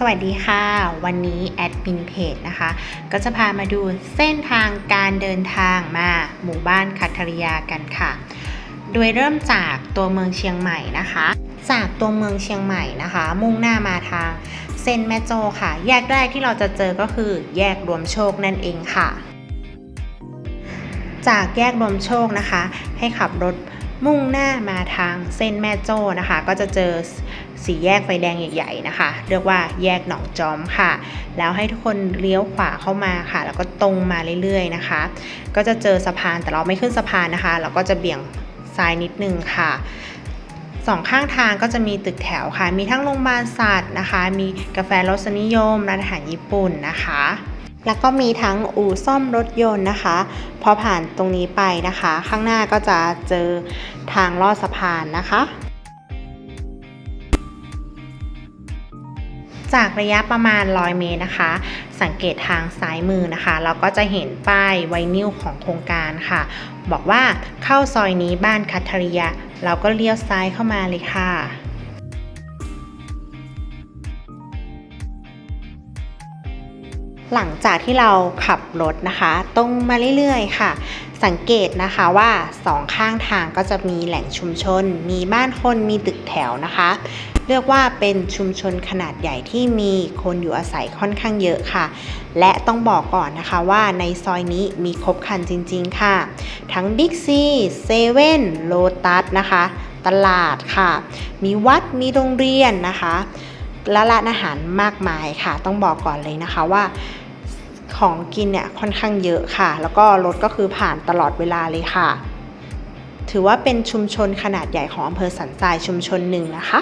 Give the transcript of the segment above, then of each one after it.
สวัสดีค่ะ วันนี้แอดมินเพจนะคะ ก็จะพามาดูเส้นทางการเดินทางมาหมู่บ้านคัทริยากันค่ะ โดยเริ่มจากตัวเมืองเชียงใหม่นะคะ จากตัวเมืองเชียงใหม่นะคะ มุ่งหน้ามาทางเส้นแม่โจค่ะ แยกแรกที่เราจะเจอก็คือแยกรวมโชคนั่นเองค่ะ จากแยกรวมโชคนะคะ ให้ขับรถมุ่งหน้ามาทางเส้นแม่โจ้นะคะ ก็จะเจอ สี่แยกไฟแดงใหญ่ๆนะคะ เรียกว่าแยกหนองจอมค่ะ แล้วให้ทุกคนเลี้ยวขวาเข้ามาค่ะ แล้วก็ตรงมาเรื่อยๆนะคะ ก็จะเจอสะพานแต่เราไม่ขึ้นสะพานนะคะ เราก็จะเบี่ยงซ้ายนิดนึงค่ะสองข้างทางก็จะมีตึกแถวค่ะ มีทั้งโรงพยาบาลสัตว์นะคะ มีกาแฟรสนิยม ร้านอาหารญี่ปุ่นนะคะ แล้วก็มีทั้งอู่ซ่อมรถยนต์นะคะ พอผ่านตรงนี้ไปนะคะ ข้างหน้าก็จะเจอทางลอดสะพานนะคะ จากระยะประมาณ 100 เมตรนะคะ สังเกตทางซ้ายมือนะคะ เราก็จะเห็นป้ายไวนิลของโครงการค่ะ บอกว่าเข้าซอยนี้บ้านคัทริยาเราก็เลี้ยวซ้ายเข้ามาเลยค่ะ หลังจากที่เราขับรถนะคะ ตรงมาเรื่อยๆค่ะ สังเกตนะคะว่าสองข้างทางก็จะมีแหล่งชุมชน มีบ้านคนมีตึกแถวนะคะ เรียกว่าเป็นชุมชนขนาดใหญ่ที่มีคนอยู่อาศัยค่อนข้างเยอะค่ะ และต้องบอกก่อนนะคะว่าในซอยนี้มีครบครันจริงๆค่ะ ทั้งบิ๊กซีเซเว่นโลตัสนะคะ ตลาดค่ะ มีวัดมีโรงเรียนนะคะ และร้านอาหารมากมายค่ะ ต้องบอกก่อนเลยนะคะว่าของกินเนี่ยค่อนข้างเยอะค่ะ แล้วก็รถก็คือผ่านตลอดเวลาเลยค่ะ ถือว่าเป็นชุมชนขนาดใหญ่ของอำเภอสันทรายชุมชนหนึ่งนะคะ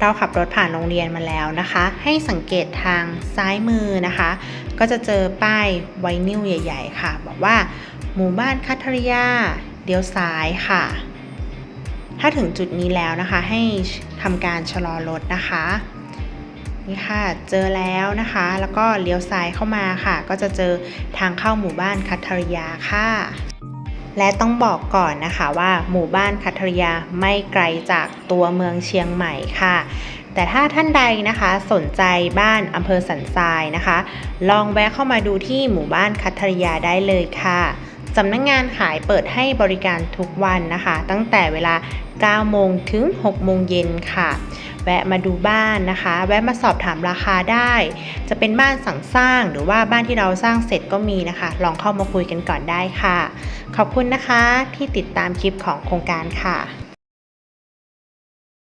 เราขับรถผ่านโรงเรียนมาแล้วนะคะ ให้สังเกตทางซ้ายมือนะคะ ก็จะเจอป้ายไวนิลใหญ่ ๆ ค่ะ บอกว่าหมู่บ้านคัทริยาเลี้ยวซ้ายค่ะ ถ้าถึงจุดนี้แล้วนะคะ ให้ทำการชะลอรถนะคะนี่ค่ะเจอแล้วนะคะ แล้วก็เลี้ยวซ้ายเข้ามาค่ะ ก็จะเจอทางเข้าหมู่บ้านคัทริยาค่ะ และต้องบอกก่อนนะคะว่าหมู่บ้านคัทริยาไม่ไกลจากตัวเมืองเชียงใหม่ค่ะ แต่ถ้าท่านใดนะคะสนใจบ้านอำเภอสันทรายนะคะ ลองแวะเข้ามาดูที่หมู่บ้านคัทริยาได้เลยค่ะ สำนักงงานขายเปิดให้บริการทุกวันนะคะ ตั้งแต่เวลา 9 โมงถึง 6 โมงเย็นค่ะ แวะมาดูบ้านนะคะ แวะมาสอบถามราคาได้ จะเป็นบ้านสั่งสร้างหรือว่าบ้านที่เราสร้างเสร็จก็มีนะคะ ลองเข้ามาคุยกันก่อนได้ค่ะ ขอบคุณนะคะที่ติดตามคลิปของโครงการค่ะ